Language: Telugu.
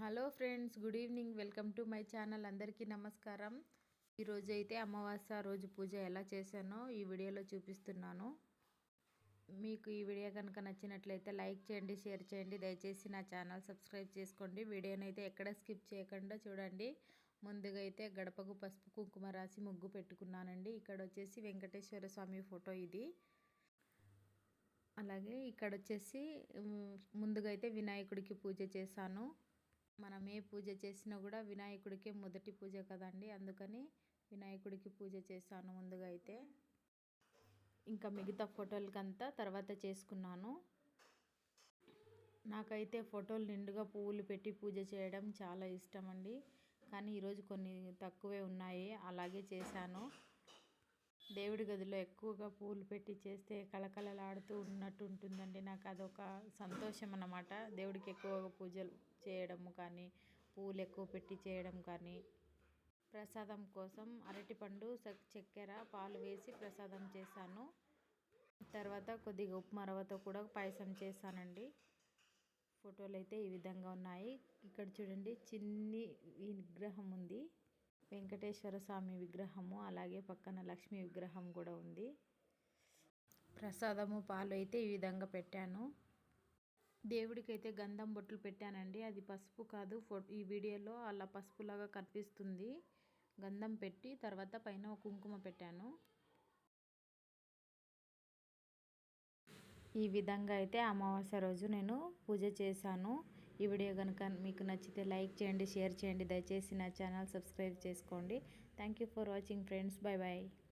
Hello friends good evening. Welcome to my channel. అందరికీ నమస్కారం. ఈరోజు అయితే అమావాస్య రోజు పూజ ఎలా చేశానో ఈ వీడియోలో చూపిస్తున్నాను. మీకు ఈ వీడియో కనుక నచ్చినట్లయితే లైక్ చేయండి షేర్ చేయండి. దయచేసి నా ఛానల్ సబ్స్క్రైబ్ చేసుకోండి. వీడియోని అయితే ఎక్కడ స్కిప్ చేయకుండా చూడండి. ముందుగా అయితే గడపకు పసుపు కుంకుమ రాసి ముగ్గు పెట్టుకున్నానండి. ఇక్కడ వచ్చేసి వెంకటేశ్వర స్వామి ఫోటో ఇది. అలాగే ఇక్కడ వచ్చేసి ముందుగా అయితే వినాయకుడికి పూజ చేశాను. మనం ఏ పూజ చేసినా కూడా వినాయకుడికే మొదటి పూజ కదండి. అందుకని వినాయకుడికి పూజ చేశాను ముందుగా అయితే. ఇంకా మిగతా ఫోటోలకంతా తర్వాత చేసుకున్నాను. నాకైతే ఫోటోలు నిండుగా పువ్వులు పెట్టి పూజ చేయడం చాలా ఇష్టం అండి. కానీ ఈరోజు కొన్ని తక్కువే ఉన్నాయి. అలాగే చేశాను. దేవుడి గదిలో ఎక్కువగా పూలు పెట్టి చేస్తే కళకళలాడుతూ ఉన్నట్టు ఉంటుందండి. నాకు అదొక సంతోషం అన్నమాట. దేవుడికి ఎక్కువగా పూజలు చేయడం కానీ పూలు ఎక్కువ పెట్టి చేయడం కానీ. ప్రసాదం కోసం అరటిపండు చక్కెర పాలు వేసి ప్రసాదం చేశాను. తర్వాత కొద్దిగా ఉప్మా రవ్వతో కూడా పాయసం చేశానండి. ఫోటోలు అయితే ఈ విధంగా ఉన్నాయి. ఇక్కడ చూడండి చిన్ని విగ్రహం ఉంది. వెంకటేశ్వర స్వామి విగ్రహము అలాగే పక్కన లక్ష్మీ విగ్రహం కూడా ఉంది. ప్రసాదము పాలు అయితే ఈ విధంగా పెట్టాను. దేవుడికి అయితే గంధం బొట్లు పెట్టానండి. అది పసుపు కాదు ఈ వీడియోలో అలా పసుపులాగా కనిపిస్తుంది. గంధం పెట్టి తర్వాత పైన కుంకుమ పెట్టాను. ఈ విధంగా అయితే అమావాస్య రోజు నేను పూజ చేశాను. ఈ వీడియో కనుక మీకు నచ్చితే లైక్ చేయండి షేర్ చేయండి. దయచేసి నా ఛానల్ సబ్స్క్రైబ్ చేసుకోండి. Thank for watching friends bye bye